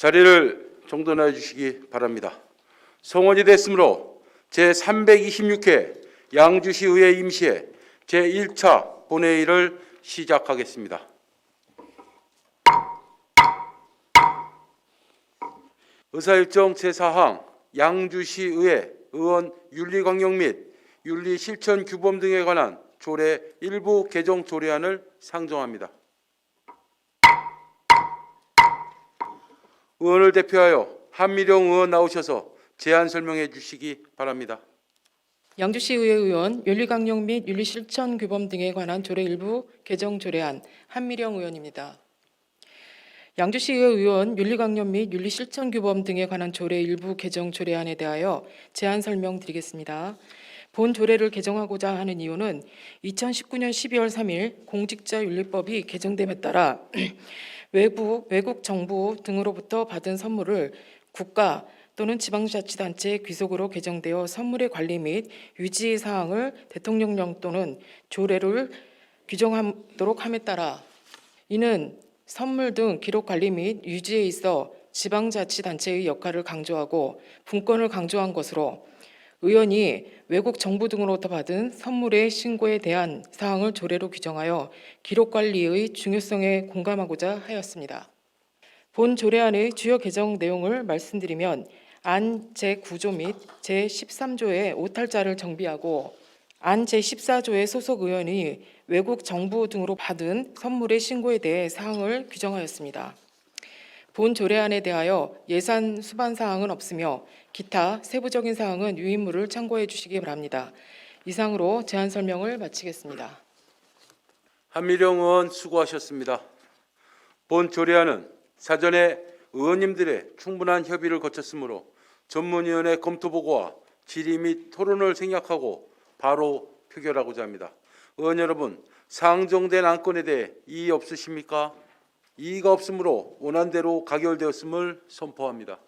자리를 정돈해 주시기 바랍니다. 성원이 됐으므로 제326회 양주시의회 임시회 제1차 본회의를 시작하겠습니다. 의사일정 제4항 양주시의회 의원 윤리강령 및 윤리실천 규범 등에 관한 조례 일부 개정 조례안을 상정합니다. 의원을 대표하여 한미령 의원 나오셔서 제안 설명해 주시기 바랍니다. 양주시의회 의원 윤리강령 및 윤리실천 규범 등에 관한 조례 일부 개정 조례안 한미령 의원입니다. 양주시의회 의원 윤리강령 및 윤리실천 규범 등에 관한 조례 일부 개정 조례안에 대하여 제안 설명드리겠습니다. 본 조례를 개정하고자 하는 이유는 2019년 12월 3일 공직자윤리법이 개정됨에 따라 외부 외국 정부 등으로부터 받은 선물을 국가 또는 지방자치단체 귀속으로 개정되어 선물의 관리 및 유지 사항을 대통령령 또는 조례를 규정하도록 함에 따라 이는 선물 등 기록 관리 및 유지에 있어 지방자치단체의 역할을 강조하고 분권을 강조한 것으로 의원이 외국 정부 등으로부터 받은 선물의 신고에 대한 사항을 조례로 규정하여 기록 관리의 중요성에 공감하고자 하였습니다. 본 조례안의 주요 개정 내용을 말씀드리면 안 제9조 및 제13조의 오탈자를 정비하고 안 제14조의 소속 의원이 외국 정부 등으로 받은 선물의 신고에 대해 사항을 규정하였습니다. 본 조례안에 대하여 예산 수반 사항은 없으며 기타 세부적인 사항은 유인물을 참고해 주시기 바랍니다. 이상으로 제안 설명을 마치겠습니다. 한미령 의원 수고하셨습니다. 본 조례안은 사전에 의원님들의 충분한 협의를 거쳤으므로 전문위원회 검토 보고와 질의 및 토론을 생략하고 바로 표결하고자 합니다. 의원 여러분, 상정된 안건에 대해 이의 없으십니까? 이의가 없으므로 원안대로 가결되었음을 선포합니다.